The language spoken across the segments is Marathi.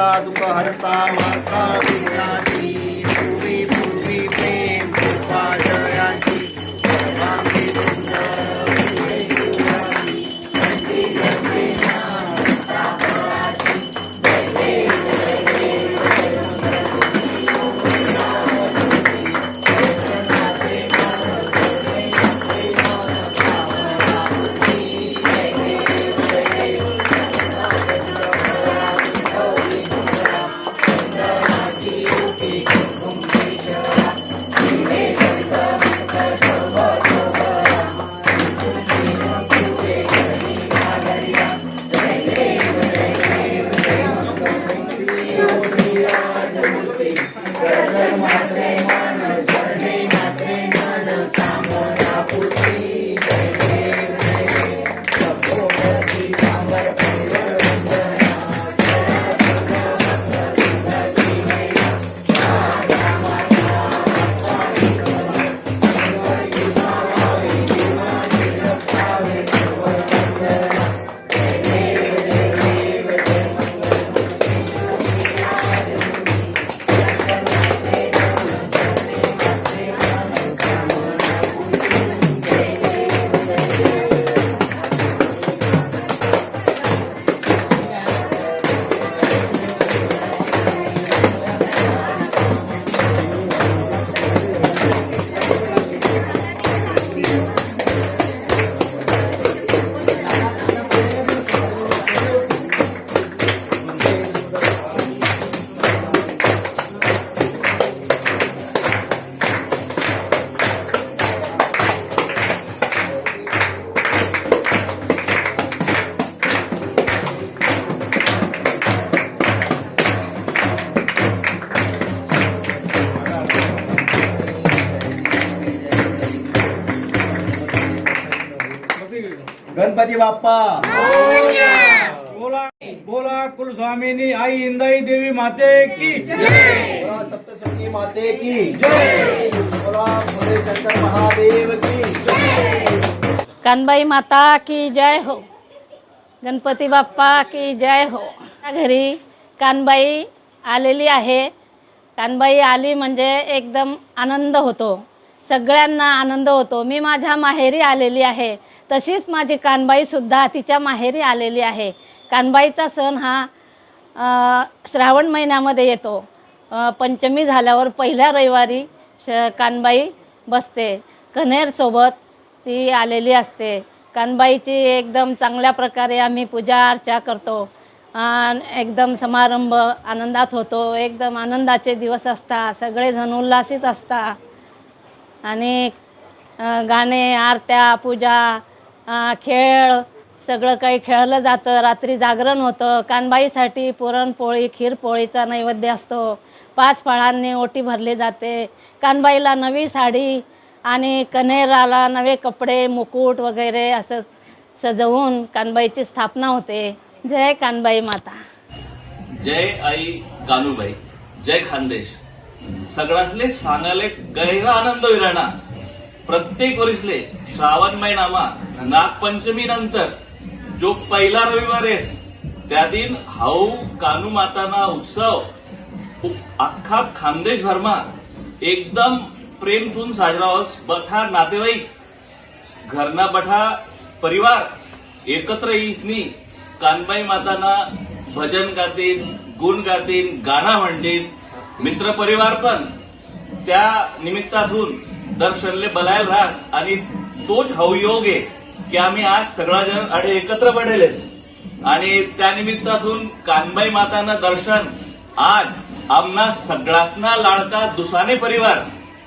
ਦੁਖ ਹਰਤਾ ਮਾਤਾ ਵਿਨਾਸ਼ गणपती बाप्पा. बोला बोला कुलस्वामिनी आई इंदाई देवी माते की बोला सप्तशृंगी माते की जय. बोला भोले शंकर महादेव की जय. कानबाई माता की जय हो. गणपती बाप्पा की जय हो. घरी कानबाई आलेली आहे. कानबाई आली म्हणजे एकदम आनंद होतो. सगळ्यांना आनंद होतो. मी माझ्या माहेरी आलेली आहे. तशीच माझी कानबाईसुद्धा तिच्या माहेरी आलेली आहे. कानबाईचा सण हा श्रावण महिन्यामध्ये येतो. पंचमी झाल्यावर पहिल्या रविवारी श कानबाई बसते. कन्हेरसोबत ती आलेली असते. कानबाईची एकदम चांगल्या प्रकारे आम्ही पूजा अर्चा करतो. एकदम समारंभ आनंदात होतो. एकदम आनंदाचे दिवस असतात. सगळेजण उल्हासित असतात. आणि गाणे आरत्या पूजा खेळ सगळं काही खेळलं जातं. रात्री जागरण होतं. कानबाईसाठी पुरणपोळी खीरपोळीचा नैवेद्य असतो. पाच फळांनी ओटी भरली जाते. कानबाईला नवी साडी आणि कन्हेराला नवे कपडे मुकुट वगैरे असं सजवून कानबाईची स्थापना होते. जय कानबाई माता. जय आई कानूबाई जय खानदेश. सगळ्यातले सांगाले गैर आनंद विराणा प्रत्येक वर्षले श्रावण महिनामा नागपंचमी नंतर जो पहिला रविवार आहे त्या दिन हाऊ कानू माताना उत्सव अख्खा खानदेश भरमा एकदम प्रेमथून साजरा होस. बठा नातेवाईक घरना बठा परिवार एकत्र इसनी कानबाई माताना भजन गातील गुण गातील गाणं म्हणतील मित्र परिवार पण त्या निमित्तातून दर्शनले बलायल राहत आणि तोच हवयोग आहे की आम्ही आज सगळा जण अडे एकत्र पडेल आणि त्या निमित्तातून कानबाई मातानं दर्शन आज आमना सगळ्यासना लाडका दुसाने परिवार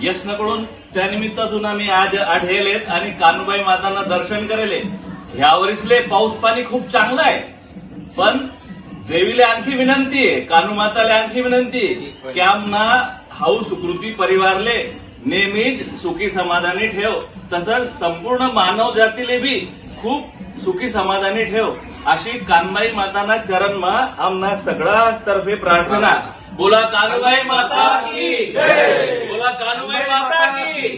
यशनकडून त्या निमित्तातून आम्ही आज आढळलेत आणि कानुबाई मातांना दर्शन करेले. ह्या पाऊस पाणी खूप चांगलं आहे. पण देवीले आणखी विनंती आहे कानू माताला आणखी विनंती की आमना हाऊ सुकृती परिवारले नेहमीच सुखी समाधानी ठेव. तसंच संपूर्ण मानव जातीले बी खूप सुखी समाधानी ठेव. अशी कानबाई माताना चरणमा आमना सगळा तर्फे प्रार्थना. बोला कानुबाई माता की बोला कानुबाई माता की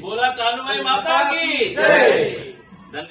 बोला कानूबाई माता की